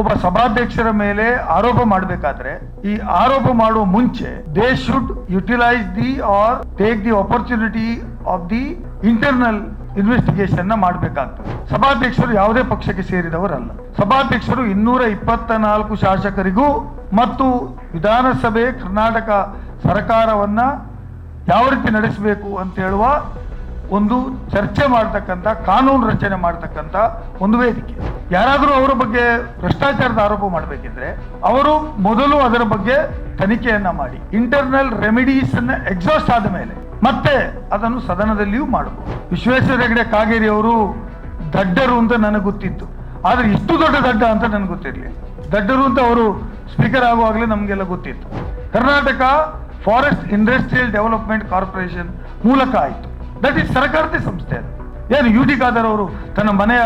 ಒಬ್ಬ ಸಭಾಧ್ಯಕ್ಷರ ಮೇಲೆ ಆರೋಪ ಮಾಡಬೇಕಾದ್ರೆ, ಈ ಆರೋಪ ಮಾಡುವ ಮುಂಚೆ they should utilise the or take the opportunity of the internal investigation ಮಾಡಬೇಕಾಗ್ತದೆ. ಸಭಾಧ್ಯಕ್ಷರು ಯಾವುದೇ ಪಕ್ಷಕ್ಕೆ ಸೇರಿದವರಲ್ಲ. ಸಭಾಧ್ಯಕ್ಷರು ಇನ್ನೂರ ಇಪ್ಪತ್ತ ನಾಲ್ಕು ಶಾಸಕರಿಗೂ ಮತ್ತು ವಿಧಾನಸಭೆ ಕರ್ನಾಟಕ ಸರ್ಕಾರವನ್ನ ಯಾವ ರೀತಿ ನಡೆಸಬೇಕು ಅಂತ ಹೇಳುವ ಒಂದು ಚರ್ಚೆ ಮಾಡ್ತಕ್ಕಂಥ, ಕಾನೂನು ರಚನೆ ಮಾಡ್ತಕ್ಕಂಥ ಒಂದು ವೇದಿಕೆ. ಯಾರಾದರೂ ಅವರ ಬಗ್ಗೆ ಭ್ರಷ್ಟಾಚಾರದ ಆರೋಪ ಮಾಡಬೇಕಿದ್ರೆ ಅವರು ಮೊದಲು ಅದರ ಬಗ್ಗೆ ತನಿಖೆಯನ್ನ ಮಾಡಿ. ಇಂಟರ್ನಲ್ ರೆಮಿಡೀಸ್ ಅನ್ನ ಎಕ್ಸಾಸ್ಟ್ ಆದ ಮೇಲೆ ಮತ್ತೆ ಅದನ್ನು ಸದನದಲ್ಲಿಯೂ ಮಾಡಬಹುದು ವಿಶ್ವೇಶ್ವರ ಹೆಗಡೆ ಕಾಗೇರಿ ಅವರು ದಡ್ಡರು ಅಂತ ನನಗೆ ಗೊತ್ತಿತ್ತು. ಆದ್ರೆ ಇಷ್ಟು ದೊಡ್ಡ ದಡ್ಡ ಅಂತ ನನಗೆ ಗೊತ್ತಿರಲಿಲ್ಲ. ದಡ್ಡರು ಅಂತ ಅವರು ಸ್ಪೀಕರ್ ಆಗುವಾಗಲೇ ನಮಗೆಲ್ಲ ಗೊತ್ತಿತ್ತು. Karnataka forest industrial development corporation ಮೂಲಕ ಆಯಿತು. ದಟ್ ಈಸ್ ಸರ್ಕಾರದ ಸಂಸ್ಥೆ ಅದು ಏನು ಯು ಟಿ ಖಾದರ್ ಅವರು ತನ್ನ ಮನೆಯ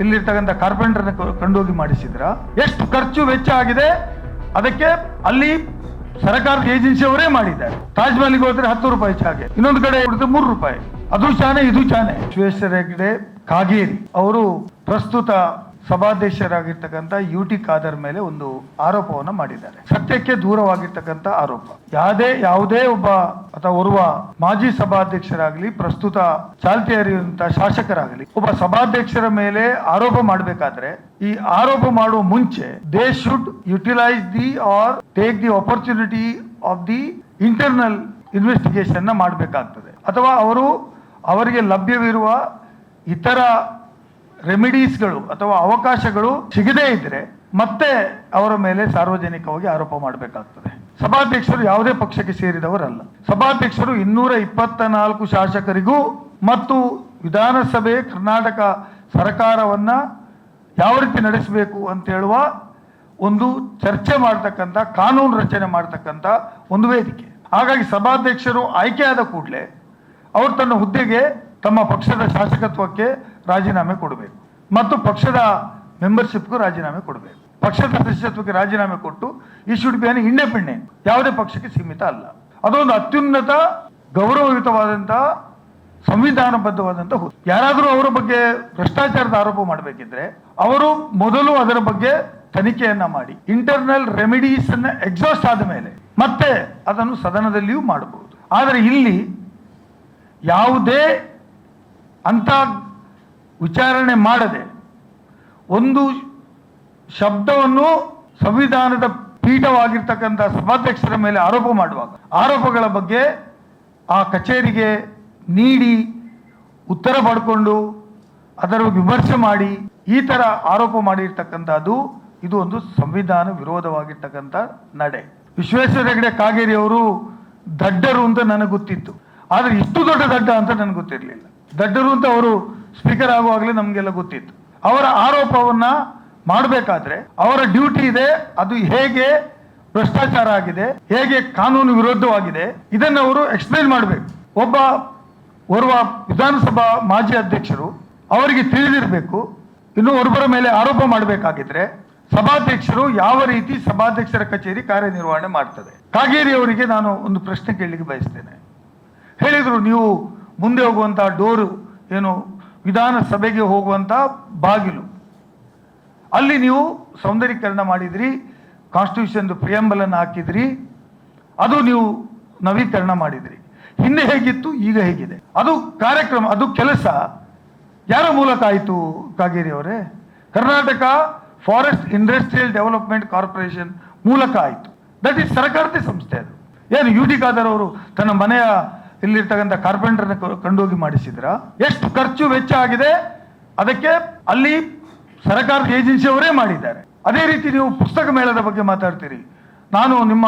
ಇಲ್ಲಿರ್ತಕ್ಕಂಥ ಕಾರ್ಪೆಂಟರ್ನ ಕಂಡೋಗಿ ಮಾಡಿಸಿದ್ರ ಎಷ್ಟು ಖರ್ಚು ವೆಚ್ಚ ಆಗಿದೆ ಅದಕ್ಕೆ ಅಲ್ಲಿ ಸರ್ಕಾರದ ಏಜೆನ್ಸಿ ಅವರೇ ಮಾಡಿದ್ದಾರೆ ತಾಜ್ ಮಹಲ್ಗೆ ಹೋದ್ರೆ ಹತ್ತು ರೂಪಾಯಿ ಚಾಗೆ ಇನ್ನೊಂದು ಕಡೆ ಹೊಡೆದ್ರೆ ಮೂರು ರೂಪಾಯಿ ಅದು ಚಾನೆ ಇದು ಚಾನೆ ವಿಶ್ವೇಶ್ವರ ಹೆಗ್ಡೆ ಕಾಗೇರಿ ಅವರು ಪ್ರಸ್ತುತ ಸಭಾಧ್ಯಕ್ಷರಾಗಿರ್ತಕ್ಕಂಥ ಯು ಟಿ ಖಾದರ್ ಮೇಲೆ ಒಂದು ಆರೋಪವನ್ನು ಮಾಡಿದ್ದಾರೆ. ಸತ್ಯಕ್ಕೆ ದೂರವಾಗಿರ್ತಕ್ಕಂಥ ಆರೋಪ. ಯಾವುದೇ ಯಾವುದೇ ಒಬ್ಬ ಅಥವಾ ಓರ್ವ ಮಾಜಿ ಸಭಾಧ್ಯಕ್ಷರಾಗಲಿ, ಪ್ರಸ್ತುತ ಚಾಲ್ತಿಯಲ್ಲಿರುವಂತಹ ಶಾಸಕರಾಗಲಿ, ಒಬ್ಬ ಸಭಾಧ್ಯಕ್ಷರ ಮೇಲೆ ಆರೋಪ ಮಾಡಬೇಕಾದ್ರೆ, ಈ ಆರೋಪ ಮಾಡುವ ಮುಂಚೆ they should utilise the or take the opportunity of the internal investigation ಮಾಡಬೇಕಾಗ್ತದೆ. ಅಥವಾ ಅವರು ಅವರಿಗೆ ಲಭ್ಯವಿರುವ ಇತರ ರೆಮಿಡೀಸ್ಗಳು ಅಥವಾ ಅವಕಾಶಗಳು ಸಿಗದೇ ಇದ್ರೆ ಮತ್ತೆ ಅವರ ಮೇಲೆ ಸಾರ್ವಜನಿಕವಾಗಿ ಆರೋಪ ಮಾಡಬೇಕಾಗ್ತದೆ. ಸಭಾಧ್ಯಕ್ಷರು ಯಾವುದೇ ಪಕ್ಷಕ್ಕೆ ಸೇರಿದವರಲ್ಲ. ಸಭಾಧ್ಯಕ್ಷರು ಇನ್ನೂರ ಇಪ್ಪತ್ತ ನಾಲ್ಕು ಶಾಸಕರಿಗೂ ಮತ್ತು ವಿಧಾನಸಭೆ, ಕರ್ನಾಟಕ ಸರ್ಕಾರವನ್ನ ಯಾವ ರೀತಿ ನಡೆಸಬೇಕು ಅಂತ ಹೇಳುವ ಒಂದು ಚರ್ಚೆ ಮಾಡ್ತಕ್ಕಂಥ, ಕಾನೂನು ರಚನೆ ಮಾಡ್ತಕ್ಕಂಥ ಒಂದು ವೇದಿಕೆ. ಹಾಗಾಗಿ ಸಭಾಧ್ಯಕ್ಷರು ಆಯ್ಕೆಯಾದ ಕೂಡಲೇ ಅವರು ತನ್ನ ಹುದ್ದೆಗೆ ತಮ್ಮ ಪಕ್ಷದ ಶಾಸಕತ್ವಕ್ಕೆ ರಾಜೀನಾಮೆ ಕೊಡಬೇಕು. ಮತ್ತು ಪಕ್ಷದ ಮೆಂಬರ್ಶಿಪ್ಗೂ ರಾಜೀನಾಮೆ ಕೊಡಬೇಕು. ಪಕ್ಷದ ಸದಸ್ಯತ್ವಕ್ಕೆ ರಾಜೀನಾಮೆ ಕೊಟ್ಟು, ಈ ಶುಡ್ ಬಿ ಅನ್ ಇಂಡಿಪೆಂಡೆಂಟ್ ಯಾವುದೇ ಪಕ್ಷಕ್ಕೆ ಸೀಮಿತ ಅಲ್ಲ. ಅದೊಂದು ಅತ್ಯುನ್ನತ ಗೌರವಯುತವಾದಂತಹ ಸಂವಿಧಾನಬದ್ಧವಾದಂತಹ ಯಾರಾದರೂ ಅವರ ಬಗ್ಗೆ ಭ್ರಷ್ಟಾಚಾರದ ಆರೋಪ ಮಾಡಬೇಕಿದ್ರೆ, ಅವರು ಮೊದಲು ಅದರ ಬಗ್ಗೆ ತನಿಖೆಯನ್ನ ಮಾಡಿ ಇಂಟರ್ನಲ್ ರೆಮಿಡೀಸ್ ಅನ್ನ ಎಕ್ಸಾಸ್ಟ್ ಆದ ಮೇಲೆ ಮತ್ತೆ ಅದನ್ನು ಸದನದಲ್ಲಿಯೂ ಮಾಡಬಹುದು. ಆದರೆ ಇಲ್ಲಿ ಯಾವುದೇ ಅಂತ ವಿಚಾರಣೆ ಮಾಡದೆ ಒಂದು ಶಬ್ದವನ್ನು ಸಂವಿಧಾನದ ಪೀಠವಾಗಿರ್ತಕ್ಕಂಥ ಸಭಾಧ್ಯಕ್ಷರ ಮೇಲೆ ಆರೋಪ ಮಾಡುವಾಗ, ಆರೋಪಗಳ ಬಗ್ಗೆ ಆ ಕಚೇರಿಗೆ ನೀಡಿ, ಉತ್ತರ ಪಡ್ಕೊಂಡು, ಅದರ ವಿಮರ್ಶೆ ಮಾಡಿ, ಈ ಥರ ಆರೋಪ ಮಾಡಿರ್ತಕ್ಕಂಥದ್ದು ಇದು ಒಂದು ಸಂವಿಧಾನ ವಿರೋಧವಾಗಿರ್ತಕ್ಕಂಥ ನಡೆ. ವಿಶ್ವೇಶ್ವರ ಹೆಗಡೆ ಕಾಗೇರಿ ಅವರು ದಡ್ಡರು ಅಂತ ನನಗೆ ಗೊತ್ತಿತ್ತು. ಆದರೆ ಇಷ್ಟು ದೊಡ್ಡ ದಡ್ಡ ಅಂತ ನನಗೆ ಗೊತ್ತಿರಲಿಲ್ಲ. ದಡ್ಡರು ಅಂತ ಅವರು ಸ್ಪೀಕರ್ ಆಗುವಾಗಲೇ ನಮಗೆಲ್ಲ ಗೊತ್ತಿತ್ತು. ಅವರ ಆರೋಪವನ್ನ ಮಾಡಬೇಕಾದ್ರೆ ಅವರ ಡ್ಯೂಟಿ ಇದೆ, ಅದು ಹೇಗೆ ಭ್ರಷ್ಟಾಚಾರ ಆಗಿದೆ, ಹೇಗೆ ಕಾನೂನು ವಿರುದ್ಧವಾಗಿದೆ, ಇದನ್ನು ಅವರು ಎಕ್ಸ್ಪ್ಲೈನ್ ಮಾಡಬೇಕು. ಒಬ್ಬ ಓರ್ವ ವಿಧಾನಸಭಾ ಮಾಜಿ ಅಧ್ಯಕ್ಷರು ಅವರಿಗೆ ತಿಳಿದಿರಬೇಕು, ಇನ್ನು ಒಬ್ಬರ ಮೇಲೆ ಆರೋಪ ಮಾಡಬೇಕಾಗಿದ್ರೆ ಸಭಾಧ್ಯಕ್ಷರು ಯಾವ ರೀತಿ ಸಭಾಧ್ಯಕ್ಷರ ಕಚೇರಿ ಕಾರ್ಯನಿರ್ವಹಣೆ ಮಾಡ್ತದೆ. ಕಾಗೇರಿ ಅವರಿಗೆ ನಾನು ಒಂದು ಪ್ರಶ್ನೆ ಕೇಳಲಿಕ್ಕೆ ಬಯಸ್ತೇನೆ. ಹೇಳಿದರು, ನೀವು ಮುಂದೆ ಹೋಗುವಂತಹ ಡೋರು ಏನು ವಿಧಾನಸಭೆಗೆ ಹೋಗುವಂತ ಬಾಗಿಲು. ಅಲ್ಲಿ ನೀವು ಸೌಂದರ್ಯೀಕರಣ ಮಾಡಿದ್ರಿ ಕಾನ್ಸ್ಟಿಟ್ಯೂಷನ್ ಪ್ರಿಯಂಬಲ್ ಅನ್ನು ಹಾಕಿದ್ರಿ, ಅದು ನೀವು ನವೀಕರಣ ಮಾಡಿದ್ರಿ. ಹಿಂದೆ ಹೇಗಿತ್ತು, ಈಗ ಹೇಗಿದೆ? ಅದು ಕಾರ್ಯಕ್ರಮ, ಅದು ಕೆಲಸ. ಯಾರ ಮೂಲಕ ಆಯಿತು ಕಾಗೇರಿ ಅವರೇ? Karnataka forest industrial development corporation ಮೂಲಕ ಆಯಿತು. ದಟ್ ಈಸ್ ಸರ್ಕಾರದ ಸಂಸ್ಥೆ ಅದು. ಏನು ಯು ಡಿ ಖಾದರ್ ಅವರು ತನ್ನ ಮನೆಯ ಇಲ್ಲಿರ್ತಕ್ಕಂಥ ಕಾರ್ಪೆಂಟರ್ನ ಕಂಡೋಗಿ ಮಾಡಿಸಿದ್ರ. ಎಷ್ಟು ಖರ್ಚು ವೆಚ್ಚ ಆಗಿದೆ? ಅದಕ್ಕೆ ಅಲ್ಲಿ ಸರ್ಕಾರದ ಏಜೆನ್ಸಿಯವರೇ ಮಾಡಿದ್ದಾರೆ. ಅದೇ ರೀತಿ ನೀವು ಪುಸ್ತಕ ಮೇಳದ ಬಗ್ಗೆ ಮಾತಾಡ್ತೀರಿ. ನಾನು ನಿಮ್ಮ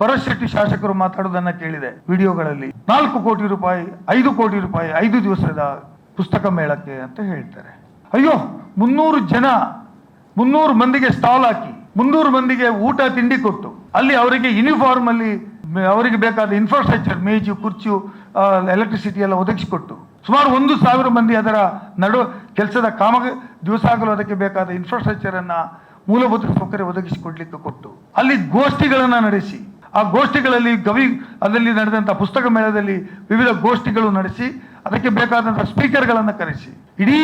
ಪರಶೆಟ್ಟಿ ಶೆಟ್ಟಿ ಶಾಸಕರು ಮಾತಾಡೋದನ್ನ ಕೇಳಿದೆ ವಿಡಿಯೋಗಳಲ್ಲಿ. ನಾಲ್ಕು ಕೋಟಿ ರೂಪಾಯಿ, ಐದು ಕೋಟಿ ರೂಪಾಯಿ, ಐದು ದಿವಸದ ಪುಸ್ತಕ ಮೇಳಕ್ಕೆ ಅಂತ ಹೇಳ್ತಾರೆ. ಅಯ್ಯೋ, ಮುನ್ನೂರು ಜನ, ಮುನ್ನೂರು ಮಂದಿಗೆ ಸ್ಟಾಲ್ ಹಾಕಿ, ಮುನ್ನೂರು ಮಂದಿಗೆ ಊಟ ತಿಂಡಿ ಕೊಟ್ಟು, ಅಲ್ಲಿ ಅವರಿಗೆ ಯೂನಿಫಾರ್ಮ್ ಅಲ್ಲಿ ಅವರಿಗೆ ಬೇಕಾದ ಇನ್ಫ್ರಾಸ್ಟ್ರಕ್ಚರ್ ಮೇಜು ಕುರ್ಚು ಎಲೆಕ್ಟ್ರಿಸಿಟಿ ಎಲ್ಲ ಒದಗಿಸಿಕೊಟ್ಟು. ಸುಮಾರು ಒಂದು ಸಾವಿರ ಮಂದಿ ಅದರ ನಡು ಕೆಲಸದ ಕಾಮ ದಿವಸ ಆಗಲು ಅದಕ್ಕೆ ಬೇಕಾದ ಇನ್ಫ್ರಾಸ್ಟ್ರಕ್ಚರನ್ನು ಮೂಲಭೂತ ಸೌಕರ್ಯ ಒದಗಿಸಿಕೊಡ್ಲಿಕ್ಕೆ ಕೊಟ್ಟು, ಅಲ್ಲಿ ಗೋಷ್ಠಿಗಳನ್ನು ನಡೆಸಿ, ಆ ಗೋಷ್ಠಿಗಳಲ್ಲಿ ಗವಿ, ಅದರಲ್ಲಿ ನಡೆದಂಥ ಪುಸ್ತಕ ಮೇಳದಲ್ಲಿ ವಿವಿಧ ಗೋಷ್ಠಿಗಳು ನಡೆಸಿ, ಅದಕ್ಕೆ ಬೇಕಾದಂಥ ಸ್ಪೀಕರ್ಗಳನ್ನು ಕರೆಸಿ. ಇಡೀ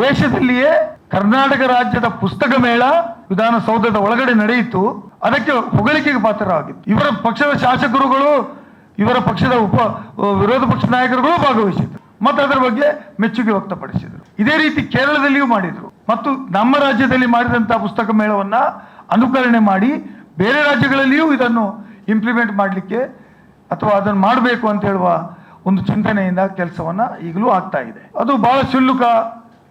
ದೇಶದಲ್ಲಿಯೇ ಕರ್ನಾಟಕ ರಾಜ್ಯದ ಪುಸ್ತಕ ಮೇಳ ವಿಧಾನಸೌಧದ ಒಳಗಡೆ ನಡೆಯಿತು. ಅದಕ್ಕೆ ಹೊಗಳಿಕೆಗೆ ಪಾತ್ರವಾಗಿತ್ತು ಇವರ ಪಕ್ಷದ ಶಾಸಕರುಗಳು, ಇವರ ಪಕ್ಷದ ಉಪ ವಿರೋಧ ಪಕ್ಷ ನಾಯಕರುಗಳು ಭಾಗವಹಿಸಿದ್ರು ಮತ್ತು ಅದರ ಬಗ್ಗೆ ಮೆಚ್ಚುಗೆ ವ್ಯಕ್ತಪಡಿಸಿದರು. ಇದೇ ರೀತಿ ಕೇರಳದಲ್ಲಿಯೂ ಮಾಡಿದರು. ಮತ್ತು ನಮ್ಮ ರಾಜ್ಯದಲ್ಲಿ ಮಾಡಿದಂಥ ಪುಸ್ತಕ ಮೇಳವನ್ನ ಅನುಕರಣೆ ಮಾಡಿ ಬೇರೆ ರಾಜ್ಯಗಳಲ್ಲಿಯೂ ಇದನ್ನು ಇಂಪ್ಲಿಮೆಂಟ್ ಮಾಡಲಿಕ್ಕೆ ಅಥವಾ ಅದನ್ನು ಮಾಡಬೇಕು ಅಂತ ಹೇಳುವ ಒಂದು ಚಿಂತನೆಯಿಂದ ಕೆಲಸವನ್ನ ಈಗಲೂ ಆಗ್ತಾ ಇದೆ. ಅದು ಬಹಳ ಶುಲ್ಕ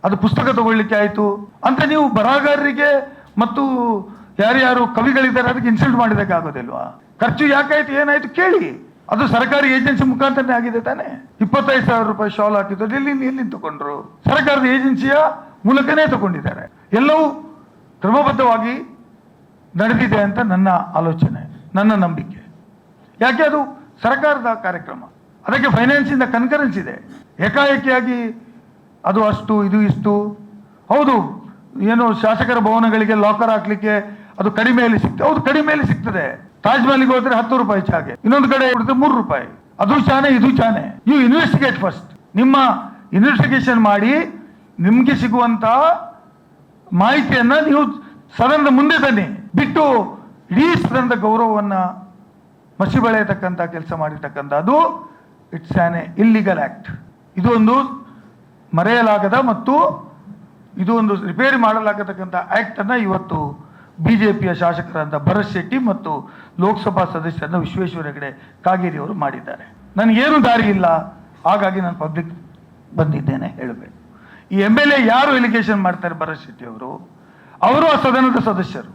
ಅದು ಪುಸ್ತಕ ತಗೊಳ್ಳಿಕ್ಕೆ ಆಯಿತು. ಅಂತ ನೀವು ಬರಹಗಾರರಿಗೆ ಮತ್ತು ಯಾರ್ಯಾರು ಕವಿಗಳಿದ್ದಾರೆ ಅದಕ್ಕೆ ಇನ್ಸಲ್ಟ್ ಮಾಡಿದಕ್ಕಾಗೋದಿಲ್ವಾ ಖರ್ಚು ಯಾಕಾಯ್ತು, ಏನಾಯ್ತು ಕೇಳಿ. ಅದು ಸರ್ಕಾರಿ ಏಜೆನ್ಸಿ ಮುಖಾಂತರನೇ ಆಗಿದೆ ತಾನೆ. ಇಪ್ಪತ್ತೈದು ಸಾವಿರ ರೂಪಾಯಿ ಶಾಲ್ ಹಾಕಿದ್ರು, ಎಲ್ಲಿ ಎಲ್ಲಿ ತಗೊಂಡ್ರು? ಸರ್ಕಾರದ ಏಜೆನ್ಸಿಯ ಮೂಲಕನೇ ತಗೊಂಡಿದ್ದಾರೆ. ಎಲ್ಲವೂ ಕ್ರಮಬದ್ಧವಾಗಿ ನಡೆದಿದೆ ಅಂತ ನನ್ನ ಆಲೋಚನೆ, ನನ್ನ ನಂಬಿಕೆ. ಯಾಕೆ ಅದು ಸರ್ಕಾರದ ಕಾರ್ಯಕ್ರಮ? ಅದಕ್ಕೆ ಫೈನಾನ್ಸಿಂದ ಕನ್ಕರೆನ್ಸ್ ಇದೆ. ಏಕಾಏಕಿಯಾಗಿ ಅದು ಅಷ್ಟು, ಇದು ಇಷ್ಟು. ಹೌದು, ಏನು ಶಾಸಕರ ಭವನಗಳಿಗೆ ಲಾಕರ್ ಹಾಕ್ಲಿಕ್ಕೆ ಅದು ಕಡಿಮೆಯಲ್ಲಿ ಸಿಗ್ತದೆ ಹೌದು, ಕಡಿಮೆಯಲ್ಲಿ ಸಿಗ್ತದೆ. ತಾಜ್ ಮಹಲ್ಗೆ ಹೋದ್ರೆ ಹತ್ತು ರೂಪಾಯಿ ಚಾಗೆ ಇನ್ನೊಂದು ಕಡೆ ಹೊಡೆದ್ರೆ ಮೂರು ರೂಪಾಯಿ. ಅದು ಚಾನೆ ಇದು ಚಾನೆ ಯು ಇನ್ವೆಸ್ಟಿಗೇಟ್ ಫಸ್ಟ್ ನಿಮ್ಮ ಇನ್ವೆಸ್ಟಿಗೇಷನ್ ಮಾಡಿ, ನಿಮ್ಗೆ ಸಿಗುವಂತ ಮಾಹಿತಿಯನ್ನ ನೀವು ಸದನದ ಮುಂದೆ ತನ್ನಿ. ಬಿಟ್ಟು ಇಡೀ ಸದನದ ಗೌರವವನ್ನ ಮಸಿ ಬೆಳೆಯತಕ್ಕಂಥ ಕೆಲಸ ಮಾಡಿರ್ತಕ್ಕಂಥ ಅದು it's an a illegal act ಇದು ಒಂದು ಮರೆಯಲಾಗದ ಮತ್ತು ಇದು ಒಂದು ರಿಪೇರಿ ಮಾಡಲಾಗತಕ್ಕಂಥ ಆಕ್ಟ್ ಅನ್ನ ಇವತ್ತು ಬಿಜೆಪಿಯ ಶಾಸಕರಾದ ಭರತ್ ಶೆಟ್ಟಿ ಮತ್ತು ಲೋಕಸಭಾ ಸದಸ್ಯರಾದ ವಿಶ್ವೇಶ್ವರ ಹೆಗಡೆ ಕಾಗೇರಿ ಅವರು ಮಾಡಿದ್ದಾರೆ. ನನಗೇನು ದಾರಿ ಇಲ್ಲ, ಹಾಗಾಗಿ ನಾನು ಪಬ್ಲಿಕ್ ಬಂದಿದ್ದೇನೆ ಹೇಳಬೇಕು. ಈ ಎಂ ಎಲ್ ಎ ಯಾರು ಎಲಿಗೇಷನ್ ಮಾಡ್ತಾರೆ ಭರತ್ ಶೆಟ್ಟಿ ಅವರು? ಅವರು ಆ ಸದನದ ಸದಸ್ಯರು.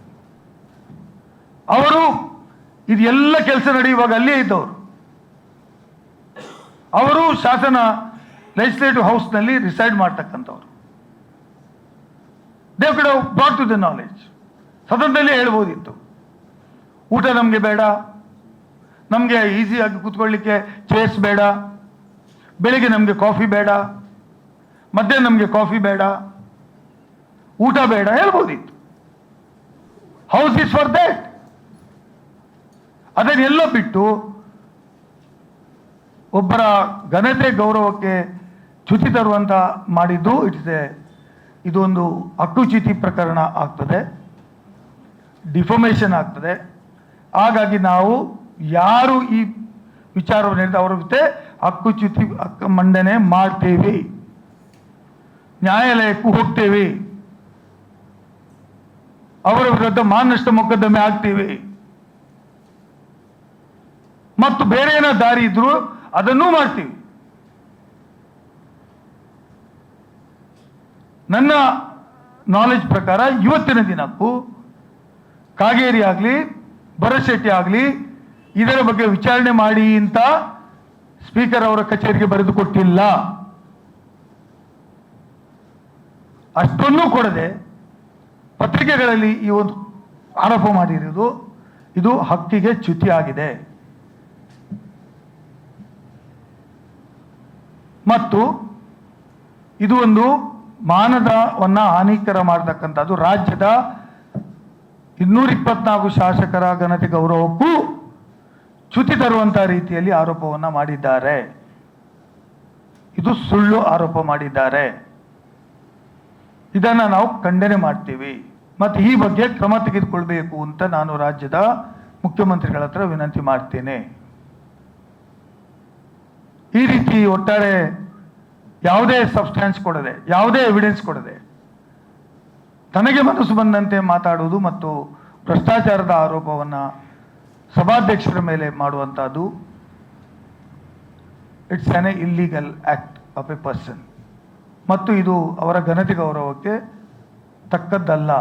ಅವರು ಇದೆಲ್ಲ ಕೆಲಸ ನಡೆಯುವಾಗ ಅಲ್ಲೇ ಇದ್ದವರು. ಅವರು ಶಾಸನ ಲೆಜಿಸ್ಲೇಟಿವ್ ಹೌಸ್ನಲ್ಲಿ ರಿಸೈಡ್ ಮಾಡ್ತಕ್ಕಂಥವ್ರು. ದೇವ್ ಕಡೆ ಬ್ರಾಟ್ ಟು ದ ನಾಲೆಜ್ ಸದನದಲ್ಲಿ ಹೇಳ್ಬೋದಿತ್ತು. ಊಟ ನಮಗೆ ಬೇಡ, ನಮಗೆ ಈಸಿಯಾಗಿ ಕೂತ್ಕೊಳ್ಳಿಕ್ಕೆ ಚೇರ್ಸ್ ಬೇಡ, ಬೆಳಿಗ್ಗೆ ನಮಗೆ ಕಾಫಿ ಬೇಡ, ಮಧ್ಯಾಹ್ನ ನಮಗೆ ಕಾಫಿ ಬೇಡ, ಊಟ ಬೇಡ ಹೇಳ್ಬೋದಿತ್ತು. ಹೌಸ್ ಇಸ್ ಫಾರ್ ದಟ್ ಅದನ್ನೆಲ್ಲ ಬಿಟ್ಟು ಒಬ್ಬರ ಘನತೆ ಗೌರವಕ್ಕೆ ಚ್ಯುತಿ ತರುವಂತ ಮಾಡಿದ್ದು ಇಟ್ಸ್ ಎ ಇದೊಂದು ಅಟ್ಟುಚಿತಿ ಪ್ರಕರಣ ಆಗ್ತದೆ. ಡಿಫಾಮೇಷನ್ ಆಗ್ತದೆ. ಹಾಗಾಗಿ ನಾವು ಯಾರು ಈ ವಿಚಾರವನ್ನು ಹೇಳಿದ ಅವರ ಜೊತೆ ಹಕ್ಕುಚ್ಯುತಿ ಹಕ್ಕ ಮಂಡನೆ ಮಾಡ್ತೇವೆ. ನ್ಯಾಯಾಲಯಕ್ಕೂ ಹೋಗ್ತೀವಿ. ಅವರ ವಿರುದ್ಧ ಮಾನಷ್ಟ ಮೊಕದ್ದಮೆ ಆಗ್ತೇವೆ ಮತ್ತು ಬೇರೆ ಏನೋ ದಾರಿ ಇದ್ರು ಅದನ್ನೂ ಮಾಡ್ತೀವಿ. ನನ್ನ ನಾಲೆಜ್ ಪ್ರಕಾರ ಇವತ್ತಿನ ದಿನಕ್ಕೂ ಕಾಗೇರಿ ಆಗಲಿ ಭರಶೆಟ್ಟಿ ಶೆಟ್ಟಿ ಆಗಲಿ, ಇದರ ಬಗ್ಗೆ ವಿಚಾರಣೆ ಮಾಡಿ ಅಂತ ಸ್ಪೀಕರ್ ಅವರ ಕಚೇರಿಗೆ ಬರೆದು ಕೊಟ್ಟಿಲ್ಲ. ಅಷ್ಟನ್ನೂ ಕೊಡದೆ ಪತ್ರಿಕೆಗಳಲ್ಲಿ ಈ ಒಂದು ಆರೋಪ ಮಾಡಿರುವುದು ಇದು ಹಕ್ಕಿಗೆ ಚ್ಯುತಿ ಆಗಿದೆ. ಮತ್ತು ಇದು ಒಂದು ಮಾನದವನ್ನ ಹಾನಿಕರ ಮಾಡತಕ್ಕಂಥದ್ದು, ರಾಜ್ಯದ ಇನ್ನೂರ ಇಪ್ಪತ್ನಾಲ್ಕು ಶಾಸಕರ ಘನತೆ ಗೌರವಕ್ಕೂ ಚ್ಯುತಿ ತರುವಂತಹ ರೀತಿಯಲ್ಲಿ ಆರೋಪವನ್ನ ಮಾಡಿದ್ದಾರೆ. ಇದು ಸುಳ್ಳು ಆರೋಪ ಮಾಡಿದ್ದಾರೆ. ಇದನ್ನ ನಾವು ಖಂಡನೆ ಮಾಡ್ತೀವಿ. ಮತ್ತು ಈ ಬಗ್ಗೆ ಕ್ರಮ ತೆಗೆದುಕೊಳ್ಬೇಕು ಅಂತ ನಾನು ರಾಜ್ಯದ ಮುಖ್ಯಮಂತ್ರಿಗಳ ಹತ್ರ ವಿನಂತಿ ಮಾಡ್ತೇನೆ. ಈ ರೀತಿ ಒಟ್ಟಾರೆ ಯಾವುದೇ ಸಬ್ಸ್ಟ್ಯಾನ್ಸ್ ಕೊಡದೆ, ಯಾವುದೇ ಎವಿಡೆನ್ಸ್ ಕೊಡದೆ ತನಗೆ ಮನಸ್ಸು ಬಂದಂತೆ ಮಾತಾಡುವುದು ಮತ್ತು ಭ್ರಷ್ಟಾಚಾರದ ಆರೋಪವನ್ನು ಸಭಾಧ್ಯಕ್ಷರ ಮೇಲೆ ಮಾಡುವಂಥದ್ದು it's an a illegal act of a person ಮತ್ತು ಇದು ಅವರ ಘನತೆ ಗೌರವಕ್ಕೆ ತಕ್ಕದ್ದಲ್ಲ.